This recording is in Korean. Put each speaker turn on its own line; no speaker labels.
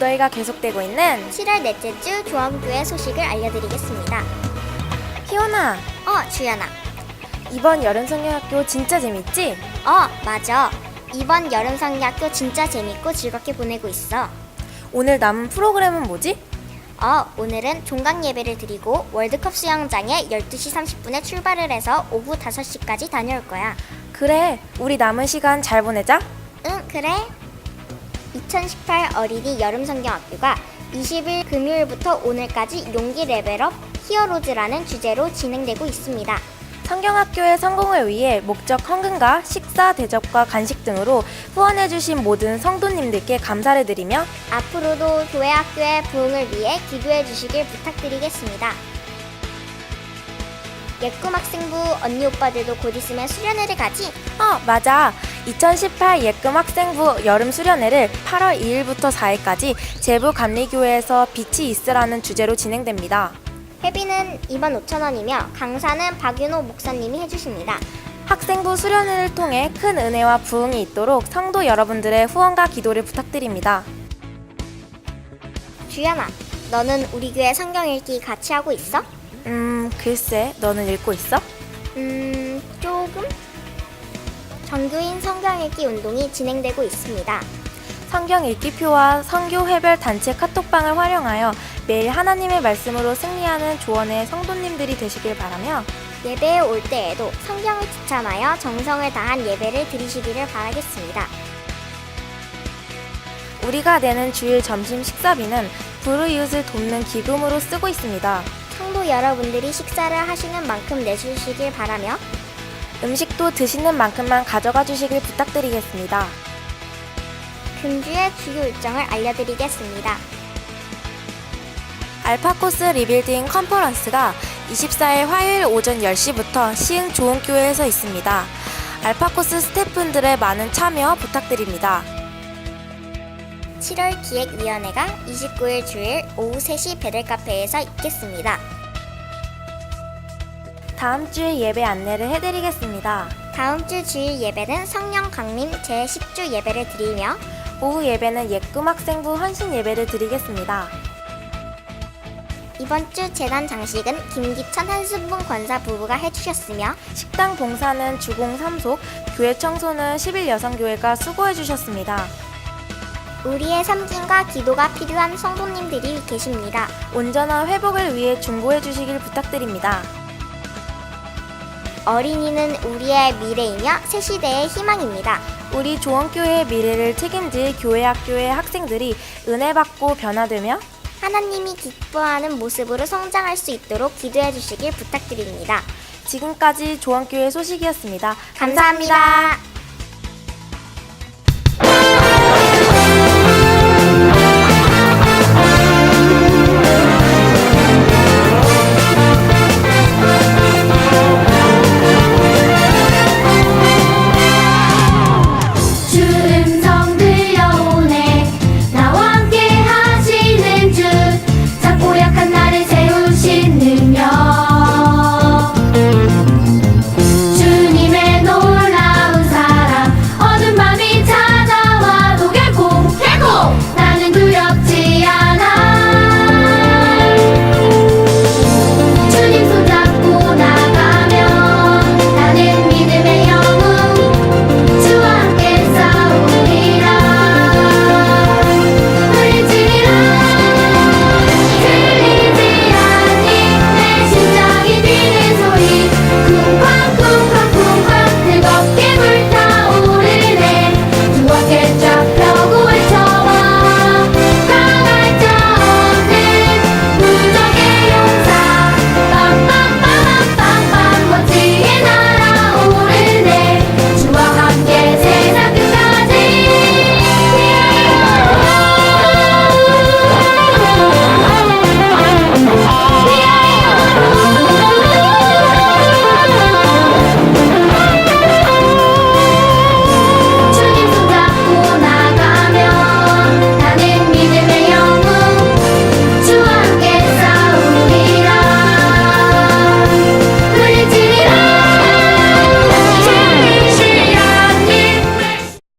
무더위가 계속되고 있는
7월 넷째 주 조합교회 소식을 알려드리겠습니다.
희원아
어, 주연아.
이번 여름 성경학교 진짜 재밌지?
어, 맞아. 이번 여름 성리학교 진짜 재밌고 즐겁게 보내고 있어.
오늘 남은 프로그램은 뭐지?
어, 오늘은 종강 예배를 드리고 월드컵 수영장에 12시 30분에 출발을 해서 오후 5시까지 다녀올 거야.
그래 우리 남은 시간 잘 보내자
응, 그래. 2018 어린이 여름 성경 학교가 20일 금요일부터 오늘까지 용기 레벨업 히어로즈라는 주제로 진행되고 있습니다.
성경학교의 성공을 위해 목적 헌금과 식사, 대접과 간식 등으로 후원해주신 모든 성도님들께 감사를 드리며
앞으로도 교회 학교의 부흥을 위해 기도해 주시길 부탁드리겠습니다. 예꿈 학생부 언니 오빠들도 곧 있으면 수련회를 가지?
어 맞아 2018 예금 학생부 여름 수련회를 8월 2일부터 4일까지 제부 감리교회에서 빛이 있으라는 주제로 진행됩니다
회비는 2만 5천 원이며 강사는 박윤호 목사님이 해주십니다.
학생부 수련회를 통해 큰 은혜와 부흥이 있도록 성도 여러분들의 후원과 기도를 부탁드립니다
주연아, 너는 우리 교회 성경 읽기 같이 하고 있어?
음 글쎄 너는 읽고 있어?
음? 정교인 성경 읽기 운동이 진행되고 있습니다.
성경 읽기표와 성교 회별 단체 카톡방을 활용하여 매일 하나님의 말씀으로 승리하는 조언의 성도님들이 되시길 바라며
예배에 올 때에도 성경을 지참하여 정성을 다한 예배를 드리시기를 바라겠습니다.
우리가 내는 주일 점심 식사비는 불우이웃을 돕는 기금으로 쓰고 있습니다.
성도 여러분들이 식사를 하시는 만큼 내주시길 바라며
음식도 드시는 만큼만 가져가 주시길 부탁드리겠습니다.
금주의 주요 일정을 알려드리겠습니다.
알파코스 리빌딩 컨퍼런스가 24일 화요일 오전 10시부터 시흥 좋은교회에서 있습니다. 알파코스 스태프분들의 많은 참여 부탁드립니다.
7월 기획위원회가 29일 주일 오후 3시 베델카페에서 있겠습니다.
다음 주에 예배 안내를 해드리겠습니다.
다음 주 주일 예배는 성령 강림 제10주 예배를 드리며
오후 예배는 예꿈 학생부 헌신 예배를 드리겠습니다.
이번 주 재단 장식은 김기천 한순분 권사 부부가 해주셨으며
식당 봉사는 주공 3속, 교회 청소는 11 여성교회가 수고해 주셨습니다.
우리의 섬김과 기도가 필요한 성도님들이 계십니다.
온전한 회복을 위해 중보해 주시길 부탁드립니다.
어린이는 우리의 미래이며 새 시대의 희망입니다.
우리 조원교회의 미래를 책임질 교회 학교의 학생들이 은혜 받고 변화되며
하나님이 기뻐하는 모습으로 성장할 수 있도록 기도해 주시길 부탁드립니다.
지금까지 조원교회 소식이었습니다
감사합니다.